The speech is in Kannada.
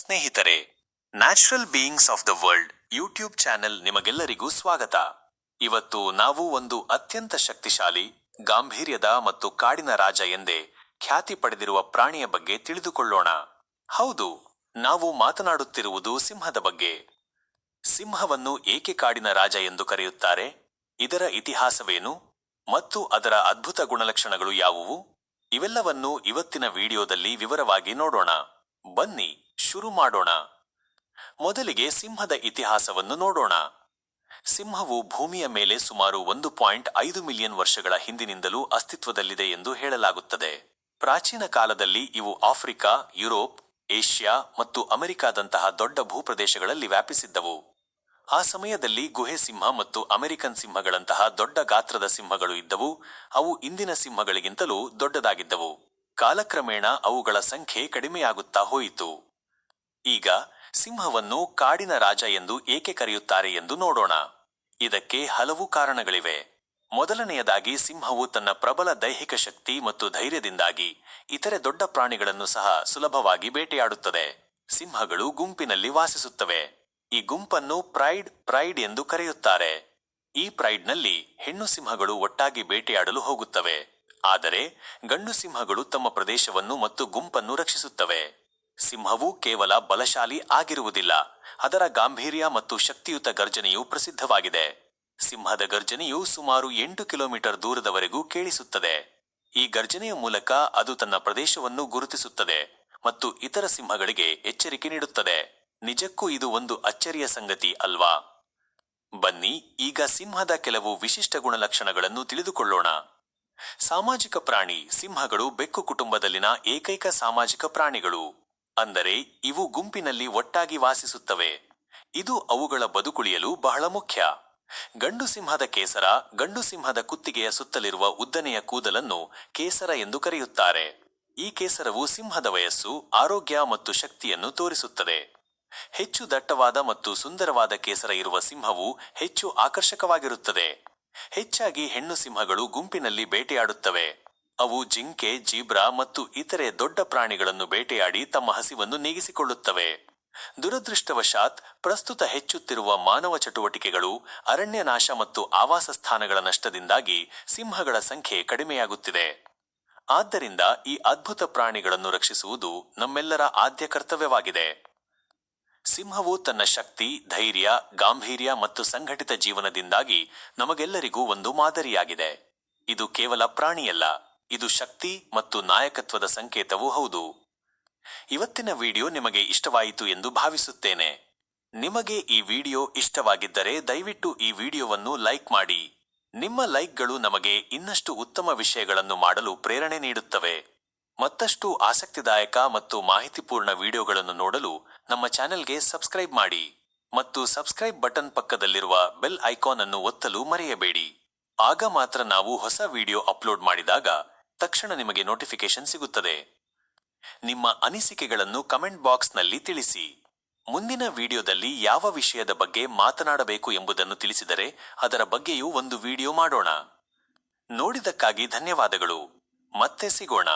ಸ್ನೇಹಿತರೆ natural beings of the world YouTube channel ನಿಮಗೆಲ್ಲರಿಗೂ ಸ್ವಾಗತ. ಇವತ್ತು ನಾವು ಒಂದು ಅತ್ಯಂತ ಶಕ್ತಿಶಾಲಿ, ಗಾಂಭೀರ್ಯದ ಮತ್ತು ಕಾಡಿನ ರಾಜ ಎಂದೇ ಖ್ಯಾತಿ ಪಡೆದಿರುವ ಪ್ರಾಣಿಯ ಬಗ್ಗೆ ತಿಳಿದುಕೊಳ್ಳೋಣ. ಹೌದು, ನಾವು ಮಾತನಾಡುತ್ತಿರುವುದು ಸಿಂಹದ ಬಗ್ಗೆ. ಸಿಂಹವನ್ನು ಏಕೆ ಕಾಡಿನ ರಾಜ ಎಂದು ಕರೆಯುತ್ತಾರೆ? ಇದರ ಇತಿಹಾಸವೇನು? ಮತ್ತು ಅದರ ಅದ್ಭುತ ಗುಣಲಕ್ಷಣಗಳು ಯಾವುವು? ಇವೆಲ್ಲವನ್ನೂ ಇವತ್ತಿನ ವಿಡಿಯೋದಲ್ಲಿ ವಿವರವಾಗಿ ನೋಡೋಣ. ಬನ್ನಿ ಶುರು ಮಾಡೋಣ. ಮೊದಲಿಗೆ ಸಿಂಹದ ಇತಿಹಾಸವನ್ನು ನೋಡೋಣ. ಸಿಂಹವು ಭೂಮಿಯ ಮೇಲೆ ಸುಮಾರು ಒಂದು ಪಾಯಿಂಟ್ ಐದು ಮಿಲಿಯನ್ ವರ್ಷಗಳ ಹಿಂದಿನಿಂದಲೂ ಅಸ್ತಿತ್ವದಲ್ಲಿದೆ ಎಂದು ಹೇಳಲಾಗುತ್ತದೆ. ಪ್ರಾಚೀನ ಕಾಲದಲ್ಲಿ ಇವು ಆಫ್ರಿಕಾ, ಯುರೋಪ್, ಏಷ್ಯಾ ಮತ್ತು ಅಮೆರಿಕಾದಂತಹ ದೊಡ್ಡ ಭೂಪ್ರದೇಶಗಳಲ್ಲಿ ವ್ಯಾಪಿಸಿದ್ದವು. ಆ ಸಮಯದಲ್ಲಿ ಗುಹೆ ಸಿಂಹ ಮತ್ತು ಅಮೆರಿಕನ್ ಸಿಂಹಗಳಂತಹ ದೊಡ್ಡ ಗಾತ್ರದ ಸಿಂಹಗಳು ಇದ್ದವು. ಅವು ಇಂದಿನ ಸಿಂಹಗಳಿಗಿಂತಲೂ ದೊಡ್ಡದಾಗಿದ್ದವು. ಕಾಲಕ್ರಮೇಣ ಅವುಗಳ ಸಂಖ್ಯೆ ಕಡಿಮೆಯಾಗುತ್ತಾ ಹೋಯಿತು. ಈಗ ಸಿಂಹವನ್ನು ಕಾಡಿನ ರಾಜ ಎಂದು ಏಕೆ ಕರೆಯುತ್ತಾರೆ ಎಂದು ನೋಡೋಣ. ಇದಕ್ಕೆ ಹಲವು ಕಾರಣಗಳಿವೆ. ಮೊದಲನೆಯದಾಗಿ ಸಿಂಹವು ತನ್ನ ಪ್ರಬಲ ದೈಹಿಕ ಶಕ್ತಿ ಮತ್ತು ಧೈರ್ಯದಿಂದಾಗಿ ಇತರೆ ದೊಡ್ಡ ಪ್ರಾಣಿಗಳನ್ನು ಸಹ ಸುಲಭವಾಗಿ ಬೇಟೆಯಾಡುತ್ತದೆ. ಸಿಂಹಗಳು ಗುಂಪಿನಲ್ಲಿ ವಾಸಿಸುತ್ತವೆ. ಈ ಗುಂಪನ್ನು ಪ್ರೈಡ್ ಪ್ರೈಡ್ ಎಂದು ಕರೆಯುತ್ತಾರೆ. ಈ ಪ್ರೈಡ್ನಲ್ಲಿ ಹೆಣ್ಣು ಸಿಂಹಗಳು ಒಟ್ಟಾಗಿ ಬೇಟೆಯಾಡಲು ಹೋಗುತ್ತವೆ. ಆದರೆ ಗಂಡು ಸಿಂಹಗಳು ತಮ್ಮ ಪ್ರದೇಶವನ್ನು ಮತ್ತು ಗುಂಪನ್ನು ರಕ್ಷಿಸುತ್ತವೆ. ಸಿಂಹವು ಕೇವಲ ಬಲಶಾಲಿ ಆಗಿರುವುದಿಲ್ಲ. ಅದರ ಗಾಂಭೀರ್ಯ ಮತ್ತು ಶಕ್ತಿಯುತ ಗರ್ಜನೆಯು ಪ್ರಸಿದ್ಧವಾಗಿದೆ. ಸಿಂಹದ ಗರ್ಜನೆಯು ಸುಮಾರು ಎಂಟು ಕಿಲೋಮೀಟರ್ ದೂರದವರೆಗೂ ಕೇಳಿಸುತ್ತದೆ. ಈ ಗರ್ಜನೆಯ ಮೂಲಕ ಅದು ತನ್ನ ಪ್ರದೇಶವನ್ನು ಗುರುತಿಸುತ್ತದೆ ಮತ್ತು ಇತರ ಸಿಂಹಗಳಿಗೆ ಎಚ್ಚರಿಕೆ ನೀಡುತ್ತದೆ. ನಿಜಕ್ಕೂ ಇದು ಒಂದು ಅಚ್ಚರಿಯ ಸಂಗತಿ ಅಲ್ವಾ? ಬನ್ನಿ, ಈಗ ಸಿಂಹದ ಕೆಲವು ವಿಶಿಷ್ಟ ಗುಣಲಕ್ಷಣಗಳನ್ನು ತಿಳಿದುಕೊಳ್ಳೋಣ. ಸಾಮಾಜಿಕ ಪ್ರಾಣಿ, ಸಿಂಹಗಳು ಬೆಕ್ಕು ಕುಟುಂಬದಲ್ಲಿನ ಏಕೈಕ ಸಾಮಾಜಿಕ ಪ್ರಾಣಿಗಳು. ಅಂದರೆ ಇವು ಗುಂಪಿನಲ್ಲಿ ಒಟ್ಟಾಗಿ ವಾಸಿಸುತ್ತವೆ. ಇದು ಅವುಗಳ ಬದುಕುಳಿಯಲು ಬಹಳ ಮುಖ್ಯ. ಗಂಡು ಸಿಂಹದ ಕೇಸರ, ಗಂಡು ಸಿಂಹದ ಕುತ್ತಿಗೆಯ ಸುತ್ತಲಿರುವ ಉದ್ದನೆಯ ಕೂದಲನ್ನು ಕೇಸರ ಎಂದು ಕರೆಯುತ್ತಾರೆ. ಈ ಕೇಸರವು ಸಿಂಹದ ವಯಸ್ಸು, ಆರೋಗ್ಯ ಮತ್ತು ಶಕ್ತಿಯನ್ನು ತೋರಿಸುತ್ತದೆ. ಹೆಚ್ಚು ದಟ್ಟವಾದ ಮತ್ತು ಸುಂದರವಾದ ಕೇಸರ ಇರುವ ಸಿಂಹವು ಹೆಚ್ಚು ಆಕರ್ಷಕವಾಗಿರುತ್ತದೆ. ಹೆಚ್ಚಾಗಿ ಹೆಣ್ಣು ಸಿಂಹಗಳು ಗುಂಪಿನಲ್ಲಿ ಬೇಟೆಯಾಡುತ್ತವೆ. ಅವು ಜಿಂಕೆ, ಜೀಬ್ರಾ ಮತ್ತು ಇತರೆ ದೊಡ್ಡ ಪ್ರಾಣಿಗಳನ್ನು ಬೇಟೆಯಾಡಿ ತಮ್ಮ ಹಸಿವನ್ನು ನೀಗಿಸಿಕೊಳ್ಳುತ್ತವೆ. ದುರದೃಷ್ಟವಶಾತ್ ಪ್ರಸ್ತುತ ಹೆಚ್ಚುತ್ತಿರುವ ಮಾನವ ಚಟುವಟಿಕೆಗಳು ಅರಣ್ಯನಾಶ ಮತ್ತು ಆವಾಸ ಸ್ಥಾನಗಳ ನಷ್ಟದಿಂದಾಗಿ ಸಿಂಹಗಳ ಸಂಖ್ಯೆ ಕಡಿಮೆಯಾಗುತ್ತಿದೆ. ಆದ್ದರಿಂದ ಈ ಅದ್ಭುತ ಪ್ರಾಣಿಗಳನ್ನು ರಕ್ಷಿಸುವುದು ನಮ್ಮೆಲ್ಲರ ಆದ್ಯ ಕರ್ತವ್ಯವಾಗಿದೆ. ಸಿಂಹವು ತನ್ನ ಶಕ್ತಿ, ಧೈರ್ಯ, ಗಾಂಭೀರ್ಯ ಮತ್ತು ಸಂಘಟಿತ ಜೀವನದಿಂದಾಗಿ ನಮಗೆಲ್ಲರಿಗೂ ಒಂದು ಮಾದರಿಯಾಗಿದೆ. ಇದು ಕೇವಲ ಪ್ರಾಣಿಯಲ್ಲ. ಇದು ಶಕ್ತಿ ಮತ್ತು ನಾಯಕತ್ವದ ಸಂಕೇತವೂ ಹೌದು. ಇವತ್ತಿನ ವಿಡಿಯೋ ನಿಮಗೆ ಇಷ್ಟವಾಯಿತು ಎಂದು ಭಾವಿಸುತ್ತೇನೆ. ನಿಮಗೆ ಈ ವಿಡಿಯೋ ಇಷ್ಟವಾಗಿದ್ದರೆ ದಯವಿಟ್ಟು ಈ ವಿಡಿಯೋವನ್ನು ಲೈಕ್ ಮಾಡಿ. ನಿಮ್ಮ ಲೈಕ್ಗಳು ನಮಗೆ ಇನ್ನಷ್ಟು ಉತ್ತಮ ವಿಷಯಗಳನ್ನು ಮಾಡಲು ಪ್ರೇರಣೆ ನೀಡುತ್ತವೆ. ಮತ್ತಷ್ಟು ಆಸಕ್ತಿದಾಯಕ ಮತ್ತು ಮಾಹಿತಿಪೂರ್ಣ ವಿಡಿಯೋಗಳನ್ನು ನೋಡಲು ನಮ್ಮ ಚಾನೆಲ್ಗೆ ಸಬ್ಸ್ಕ್ರೈಬ್ ಮಾಡಿ. ಮತ್ತು ಸಬ್ಸ್ಕ್ರೈಬ್ ಬಟನ್ ಪಕ್ಕದಲ್ಲಿರುವ ಬೆಲ್ ಐಕಾನ್ ಅನ್ನು ಒತ್ತಲು ಮರೆಯಬೇಡಿ. ಆಗ ಮಾತ್ರ ನಾವು ಹೊಸ ವಿಡಿಯೋ ಅಪ್ಲೋಡ್ ಮಾಡಿದಾಗ ತಕ್ಷಣ ನಿಮಗೆ ನೋಟಿಫಿಕೇಶನ್ ಸಿಗುತ್ತದೆ. ನಿಮ್ಮ ಅನಿಸಿಕೆಗಳನ್ನು ಕಮೆಂಟ್ ಬಾಕ್ಸ್ನಲ್ಲಿ ತಿಳಿಸಿ. ಮುಂದಿನ ವಿಡಿಯೋದಲ್ಲಿ ಯಾವ ವಿಷಯದ ಬಗ್ಗೆ ಮಾತನಾಡಬೇಕು ಎಂಬುದನ್ನು ತಿಳಿಸಿದರೆ ಅದರ ಬಗ್ಗೆಯೂ ಒಂದು ವಿಡಿಯೋ ಮಾಡೋಣ. ನೋಡಿದಕ್ಕಾಗಿ ಧನ್ಯವಾದಗಳು. ಮತ್ತೆ ಸಿಗೋಣ.